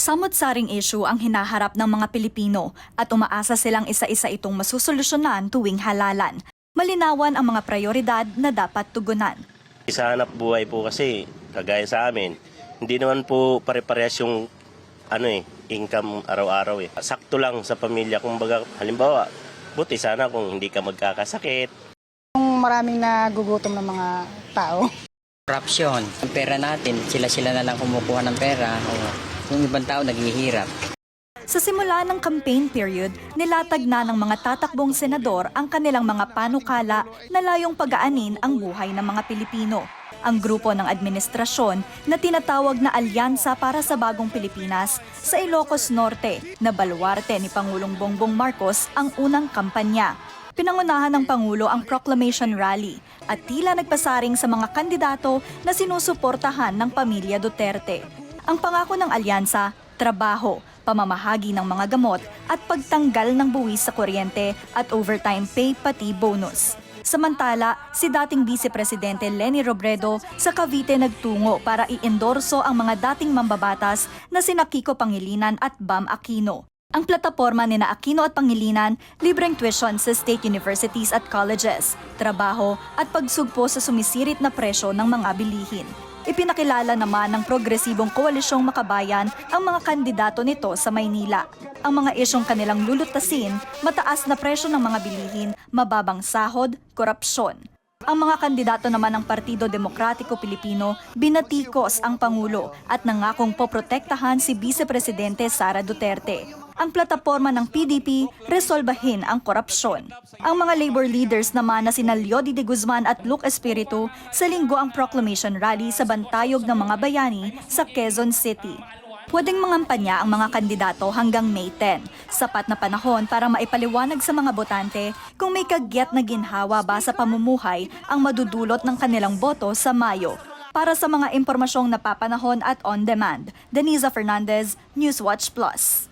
Samot-saring issue ang hinaharap ng mga Pilipino at umaasa silang isa-isa itong masusolusyonan tuwing halalan. Malinawan ang mga prioridad na dapat tugunan. Sa hanap buhay po kasi, kagaya sa amin, hindi naman po pare-parehas yung ano eh, income araw-araw eh. Sakto lang sa pamilya. Kung baga, halimbawa, buti sana kung hindi ka magkakasakit. Kung maraming nagugutom ng mga tao. corruption. Ang pera natin, sila-sila na lang kumukuha ng pera. O, yung ibang tao naghihirap. Sa simula ng campaign period, nilatag na ng mga tatakbong senador ang kanilang mga panukala na layong pagaanin ang buhay ng mga Pilipino. Ang grupo ng administrasyon na tinatawag na Alyansa para sa Bagong Pilipinas sa Ilocos Norte na baluarte ni Pangulong Bongbong Marcos ang unang kampanya. Pinangunahan ng Pangulo ang Proclamation Rally at tila nagpasaring sa mga kandidato na sinusuportahan ng pamilya Duterte. Ang pangako ng alyansa, trabaho, pamamahagi ng mga gamot at pagtanggal ng buwis sa kuryente at overtime pay pati bonus. Samantala, si dating Vice Presidente Leni Robredo sa Cavite nagtungo para i-endorso ang mga dating mambabatas na sina Kiko Pangilinan at Bam Aquino. Ang plataporma ni Aquino at Pangilinan, libreng tuition sa state universities at colleges, trabaho at pagsugpo sa sumisirit na presyo ng mga bilihin. Ipinakilala naman ng progresibong koalisyong makabayan ang mga kandidato nito sa Maynila. Ang mga isyong kanilang lulutasin, mataas na presyo ng mga bilihin, mababang sahod, korupsyon. Ang mga kandidato naman ng Partido Demokratiko Pilipino, binatikos ang Pangulo at nangakong poprotektahan si Vice Presidente Sara Duterte. Ang plataforma ng PDP, resolbahin ang korupsyon. Ang mga labor leaders naman na sina Leody de Guzman at Luke Espiritu sa linggo ang proclamation rally sa Bantayog ng mga bayani sa Quezon City. Pwedeng mangampanya ang mga kandidato hanggang May 10. Sapat na panahon para maipaliwanag sa mga botante kung may kagyat na ginhawa ba sa pamumuhay ang madudulot ng kanilang boto sa Mayo. Para sa mga impormasyong napapanahon at on demand, Deniza Fernandez, Newswatch Plus.